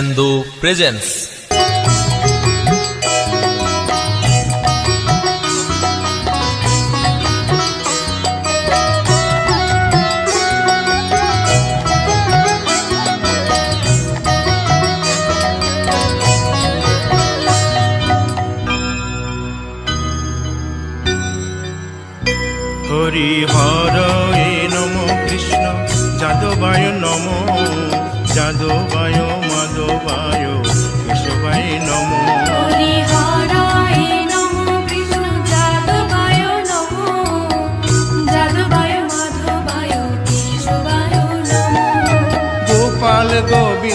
Hindu presents Hari হর এ নম কৃষ্ণ। যাদবায় নম যাদবায়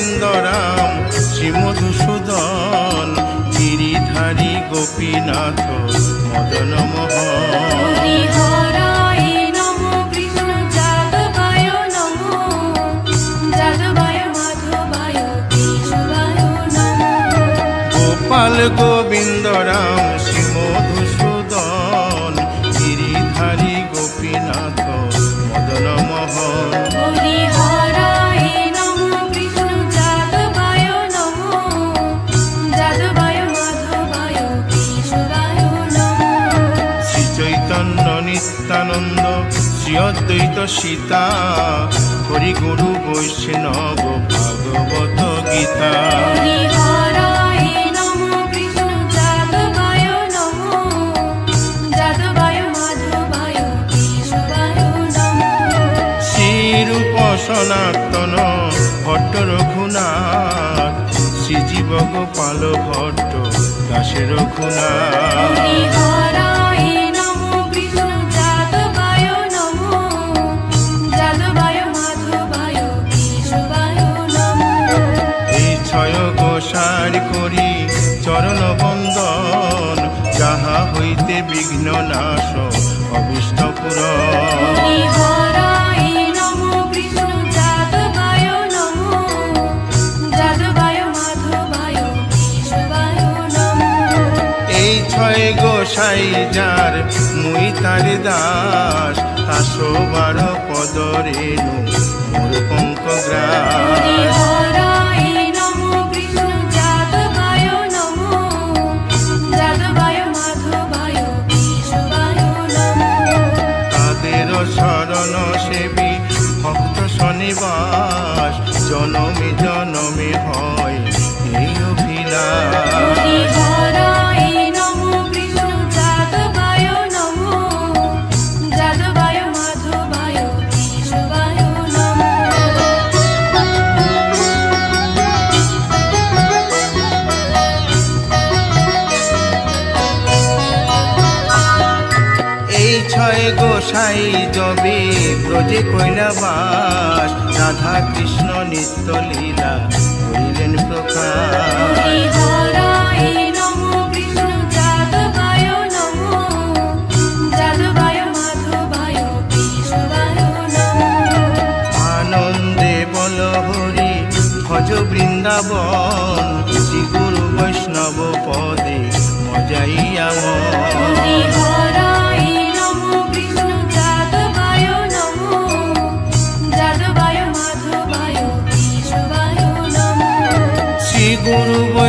গোবিন্দ রাম শ্রী মধুসূদন গিরিধারী গোপীনাথ মদন মোহন গোপাল গোবিন্দ রাম শ্রী মধুসূদন নিত্যানন্দ শ্রী অদ্বৈত সীতা হরি গুরু বৈষ্ণব ভাগবত গীতা। সনাতন ভট্ট রঘুনাথ শ্রীজীব গোপাল ভট্ট দাসে রঘুনাথ। ছয় করি চরণ বন্দন যাহা হইতে বিঘ্ন নাশ পুরন। নমো এই ছয় গোসাই যার মুই তার দাস আসো বার পদ রেণু মোর পঙ্ক শরণ সেবী ভক্ত শনিবাস জনমে জনমে হয়। ব্রজে কৈলাবাস রাধা কৃষ্ণ নিত্য লীলা করিলেন প্রকাশ। ভজ বৃন্দাবন শ্রী গুরু বৈষ্ণব পদে মজাইয়া মন।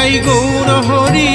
নিতাই গৌর হরি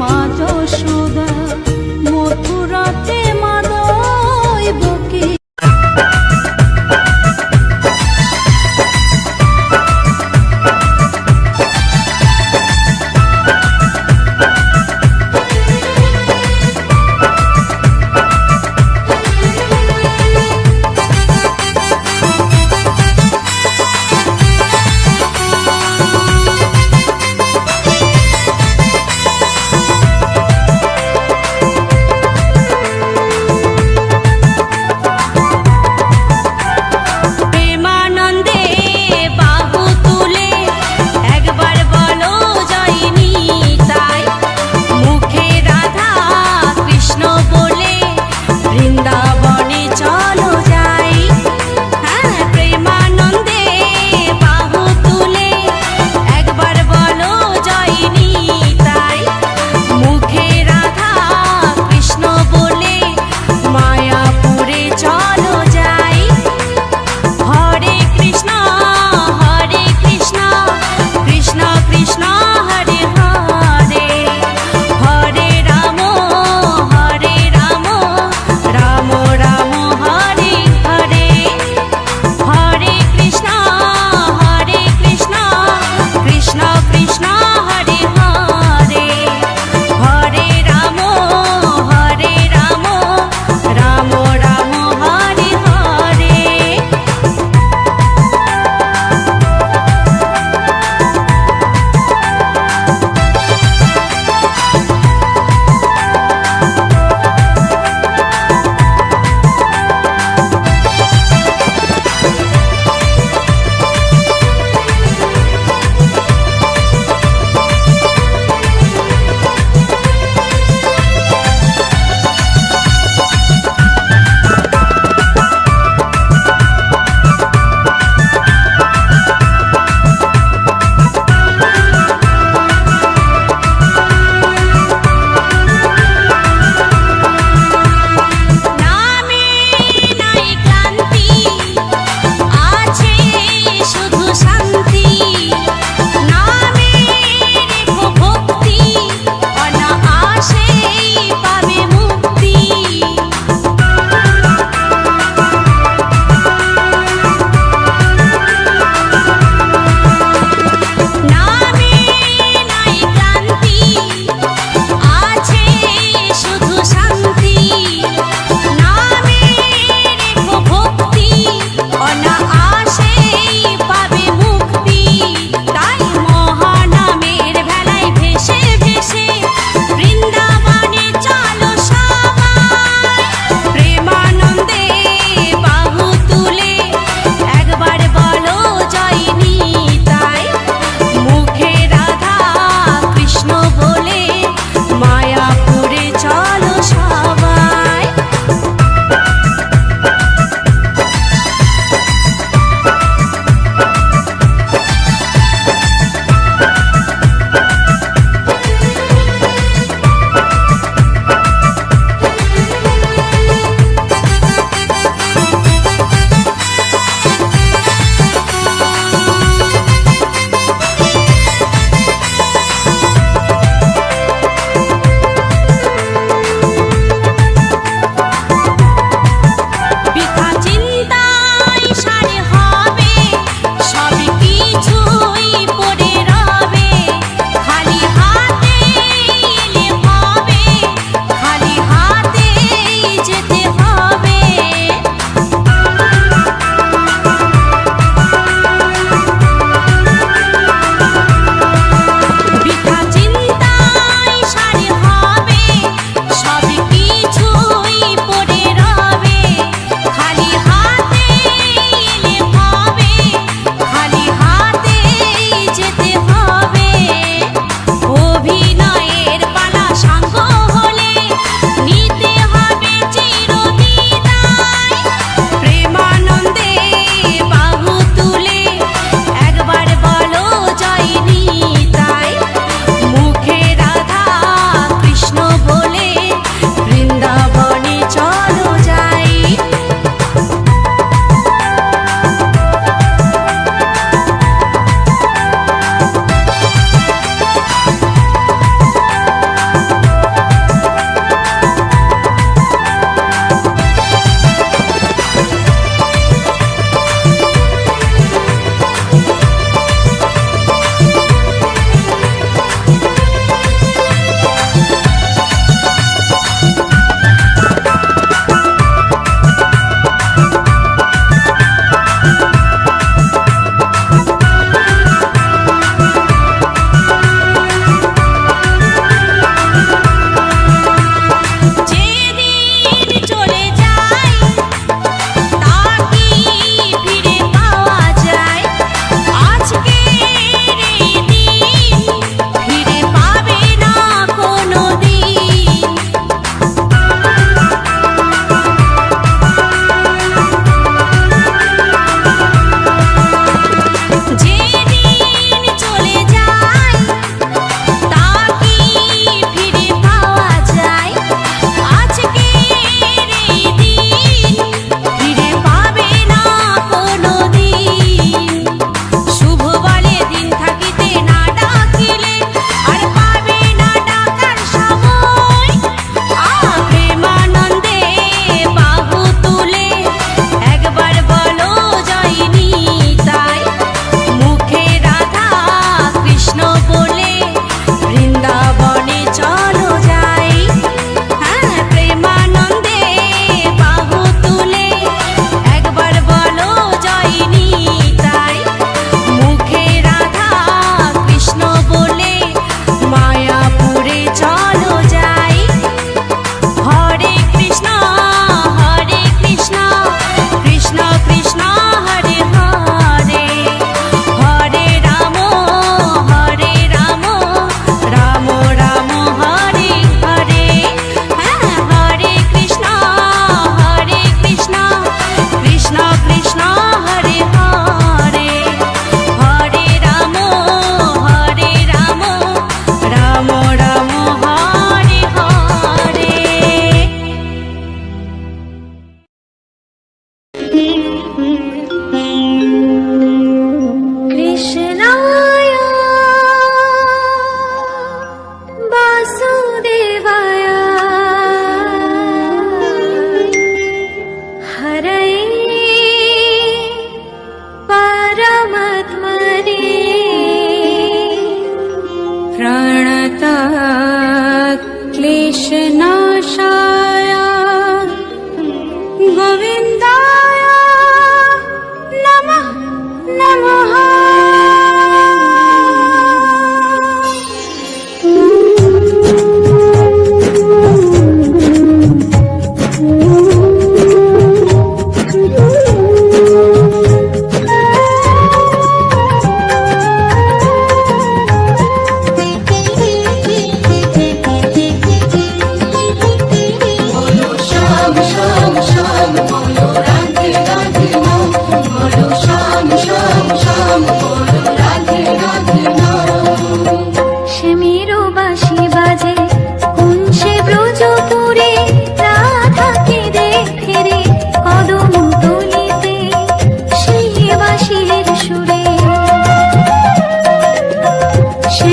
মা যশোদা মথুরাতে মা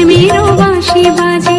শ্যামেরও বাঁশি বাজে।